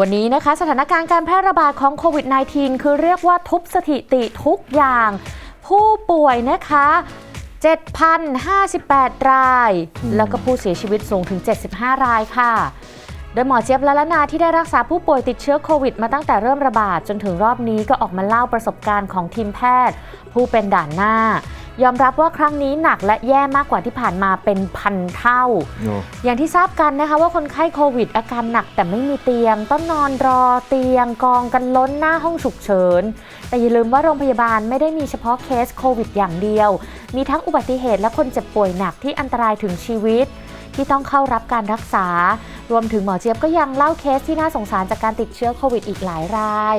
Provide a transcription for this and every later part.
วันนี้นะคะสถานการณ์การแพร่ระบาดของโควิด -19 คือเรียกว่าทุบสถิติทุกอย่าง ผู้ป่วยนะคะ 7,058 ราย แล้วก็ผู้เสียชีวิตสูงถึง 75 รายค่ะ โดยหมอเจี๊ยบและละนาที่ได้รักษาผู้ป่วยติดเชื้อโควิดมาตั้งแต่เริ่มระบาดจนถึงรอบนี้ก็ออกมาเล่าประสบการณ์ของทีมแพทย์ ผู้เป็นด่านหน้า ยอมรับว่าครั้งนี้หนักและแย่มากกว่าที่ผ่านมาเป็นพันเท่าอย่างที่ทราบกันนะคะว่าคนไข้โควิด อาการหนักแต่ไม่มีเตียง ต้องนอนรอเตียงกองกันล้นหน้าห้องฉุกเฉิน แต่อย่าลืมว่าโรงพยาบาลไม่ได้มีเฉพาะเคสโควิดอย่างเดียว มีทั้งอุบัติเหตุและคนเจ็บป่วยหนักที่อันตรายถึงชีวิต ที่ต้องเข้ารับการรักษา รวมถึงหมอเจี๊ยบก็ยังเล่าเคสที่น่าสงสารจากการติดเชื้อโควิดอีกหลายราย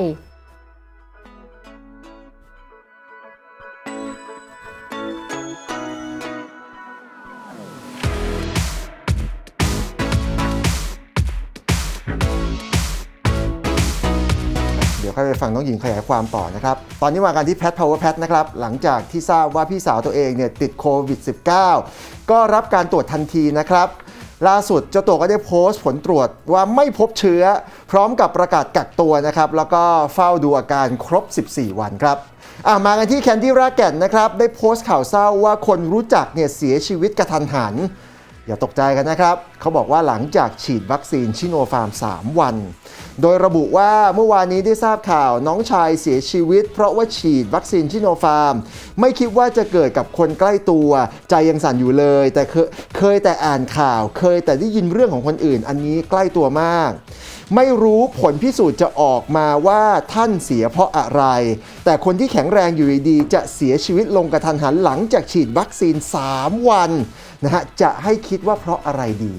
ยวค่อยไปฟังน้องหญิงขยายความต่อนะครับ ตอนนี้มากันที่แพท Power Pat นะครับ หลังจากที่ทราบว่าพี่สาวตัวเองเนี่ยติดโควิด -19 ก็รับการตรวจทันทีนะครับ ล่าสุดเจ้าตัวก็ได้โพสต์ผลตรวจว่าไม่พบเชื้อ พร้อมกับประกาศกักตัวนะครับ แล้วก็เฝ้าดูอาการครบ 14 วันครับอะมากันที่แคนดี้รากแก่นนะครับ ได้โพสต์ข่าวเศร้าว่าคนรู้จักเนี่ยเสียชีวิตกระทันหัน อย่าตกใจกันนะครับ เขาบอกว่าหลังจากฉีดวัคซีนชิโนฟาร์ม 3 วัน โดยระบุว่าเมื่อวานนี้ได้ทราบข่าวน้องชายเสียชีวิต เพราะว่าฉีดวัคซีนชิโนฟาร์ม ไม่คิดว่าจะเกิดกับคนใกล้ตัว ใจยังสั่นอยู่เลย แต่เคยเคยแต่อ่านข่าว เคยแต่ได้ยินเรื่องของคนอื่น อันนี้ใกล้ตัวมาก ไม่รู้ผลพิสูจน์จะออกมาว่าท่านเสียเพราะอะไร แต่คนที่แข็งแรงอยู่ดีจะเสียชีวิตลงกระทันหันหลังจากฉีดวัคซีน 3 วัน นะฮะจะให้คิดว่าเพราะอะไรดี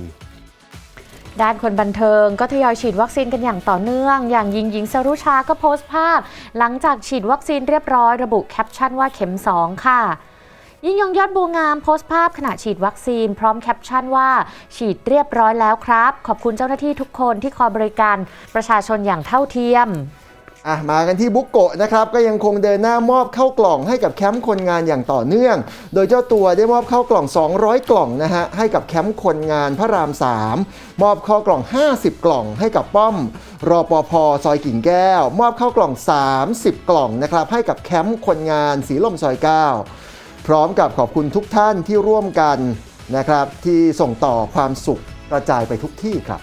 ด้านคนบันเทิงก็ทยอยฉีดวัคซีนกันอย่างต่อเนื่อง อย่างยิงหญิงสรุชาก็โพสต์ภาพ หลังจากฉีดวัคซีนเรียบร้อยระบุแคปชั่นว่าเข็ม 2 ค่ะยิ่งยงยอดบัวงามโพสต์ภาพขณะฉีดวัคซีน พร้อมแคปชั่นว่า ฉีดเรียบร้อยแล้วครับ ขอบคุณเจ้าหน้าที่ทุกคนที่คอยบริการประชาชนอย่างเท่าเทียม อะมากันที่บุกโกะนะครับก็ยังคงเดินหน้ามอบเข้ากล่องให้กับแคมป์คนงานอย่างต่อเนื่อง โดยเจ้าตัวได้มอบเข้ากล่อง 200 กล่องนะฮะให้กับแคมป์คนงานพระราม 3 มอบเข้ากล่อง 50 กล่องให้กับป้อมรอปภซอยกิ่งแก้ว มอบเข้ากล่อง 30 กล่องนะครับให้กับแคมป์คนงานสีลมซอย 9 พร้อมกับขอบคุณทุกท่านที่ร่วมกันนะครับที่ส่งต่อความสุขกระจายไปทุกที่ครับ